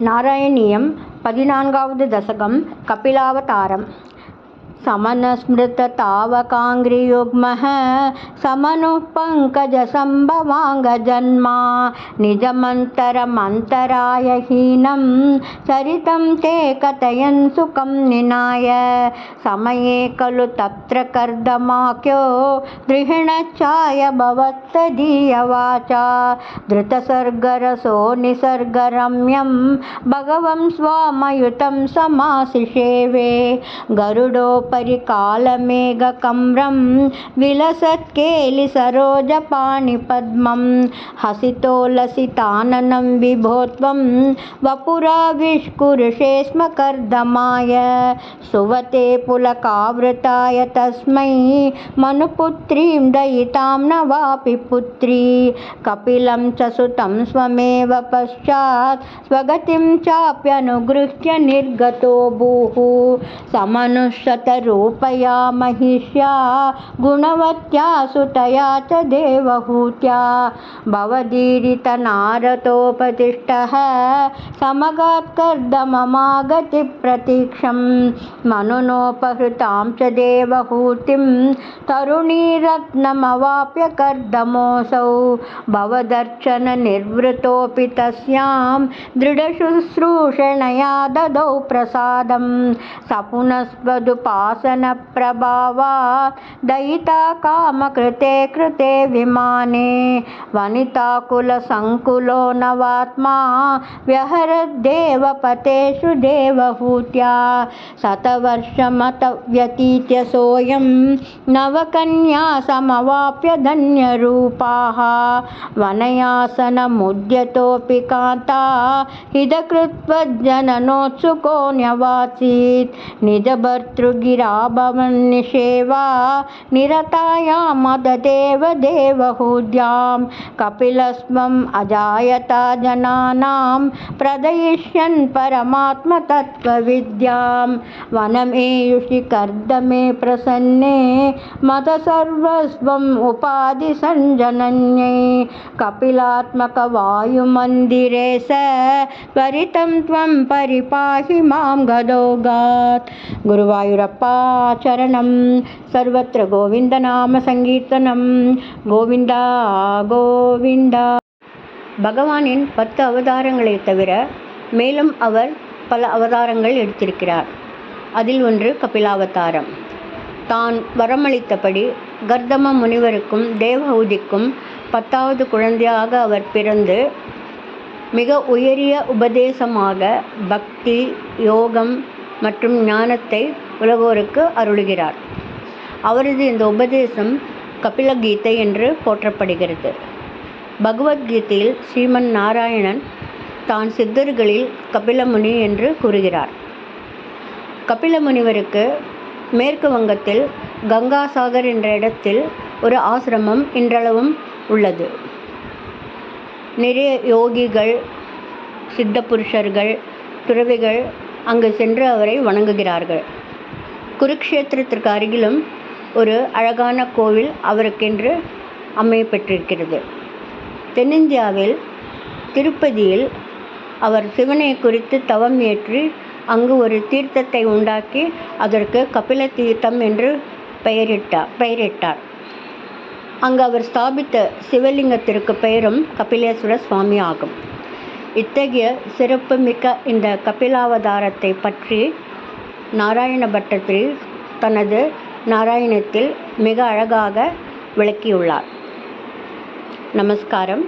நாராயணியம் பதினான்காவது தசகம் கபிலாவதாரம். समनस्मृततावकाङ्घ्रियुग्मः समनुः पङ्कजसम्भवाङ्गजन्मा निजमन्तरमन्तरायहीनं सरितं ते कथयन् सुखं निनाय समये खलु तत्र कर्दमाख्यो दृहिणच्छाय भवत्तदीयवाचा धृतसर्गरसो निसर्गरम्यं भगवं स्वामयुतं समासिषेवे गरुडोपरि कालमेघकम्रं विलसत्केलिसरोजपाणिपद्मं हसितो लसिताननं विभो त्वं वपुराविष्कुरुषे स्म कर्दमाय सुवते पुलकावृताय तस्मै मनुपुत्रीं दयितां न वापि पुत्री कपिलं च सुतं स्वमेव पश्चात् स्वगतिं चाप्यनुगृह्य निर्गतो भूः समनुशतरूपया महिष्या गुणवत्या सुतया च देवहूत्या भवदीरितनारतोपतिष्ठः समगात्कर्दममागतिप्रतीक्षं मनुनोपहृतां च देवहूतिं तरुणीरत्नमवाप्य कर्दमोऽसौ भवदर्शननिर्वृतोऽपि तस्यां दृढशुश्रूषणया ददौ प्रसादं स पुनस्त्वदुपासनप्रभावात् दयिता कामकृते कृते विमाने वनिताकुलसङ्कुलो नवात्मा व्यहरद्देवपतेषु देवहूत्या शतवर्षमतव्यतीत्य सोऽयं नवकन्या समवाप्य धन्यरूपाः वनयासनमुद्यतोऽपि कान्ता हितकृत्वज्जननोत्सुको न्यवासीत् निजभर्तृगिराभवन्निषेवा निरतायां मददेव देवहूद्यां कपिलस्त्वम् अजायता जनानां प्रदयिष्यन् परमात्मतत्त्वविद्यां। वनमेयुषि कर्दमे प्रसन्ने मदसर्वस्वम् उपाधिसञ्जनन्यै कपिलात्मकवायुमन्दिरे स त्वरितं त्वं परिपाहि माँ गदोगात् गुरुवायुरप्पा चरणं सर्वत्र गोविन्दनामसङ्कीर्तनं கோவிந்தா கோவிந்தா பகவானின் பத்து அவதாரங்களை தவிர மேலும் அவர் பல அவதாரங்கள் எடுத்திருக்கிறார் அதில் ஒன்று கபிலாவதாரம் தான் வரமளித்தபடி கர்தம முனிவருக்கும் தேவஹூதிக்கும் பத்தாவது குழந்தையாக அவர் பிறந்து மிக உயரிய உபதேசமாக பக்தி யோகம் மற்றும் ஞானத்தை உலகோருக்கு அருளுகிறார். அவரது இந்த உபதேசம் கபிலகீதை என்று போற்றப்படுகிறது. பகவத்கீதையில் ஸ்ரீமன் நாராயணன் தான் சித்தர்களில் கபிலமுனி என்று கூறுகிறார். கபிலமுனிவருக்கு மேற்கு வங்கத்தில் கங்காசாகர் என்ற இடத்தில் ஒரு ஆசிரமம் இன்றளவும் உள்ளது. நிறைய யோகிகள் சித்த புருஷர்கள் துறவிகள் அங்கு சென்று அவரை வணங்குகிறார்கள். குருக்ஷேத்திரத்திற்கு அருகிலும் ஒரு அழகான கோவில் அவருக்கென்று அமையப்பெற்றிருக்கிறது. தென்னிந்தியாவில் திருப்பதியில் அவர் சிவனை குறித்து தவம் ஏற்றி அங்கு ஒரு தீர்த்தத்தை உண்டாக்கி அதற்கு கபில தீர்த்தம் என்று பெயரிட்டார் பெயரிட்டார். அங்கு அவர் ஸ்தாபித்த சிவலிங்கத்திற்கு பெயரும் கபிலேஸ்வர சுவாமி ஆகும். இத்தகைய சிறப்புமிக்க இந்த கபிலாவதாரத்தை பற்றி நாராயணபட்டத்தில் தனது நாராயணத்தில் மிக அழகாக விளக்கியுள்ளார். நமஸ்காரம்.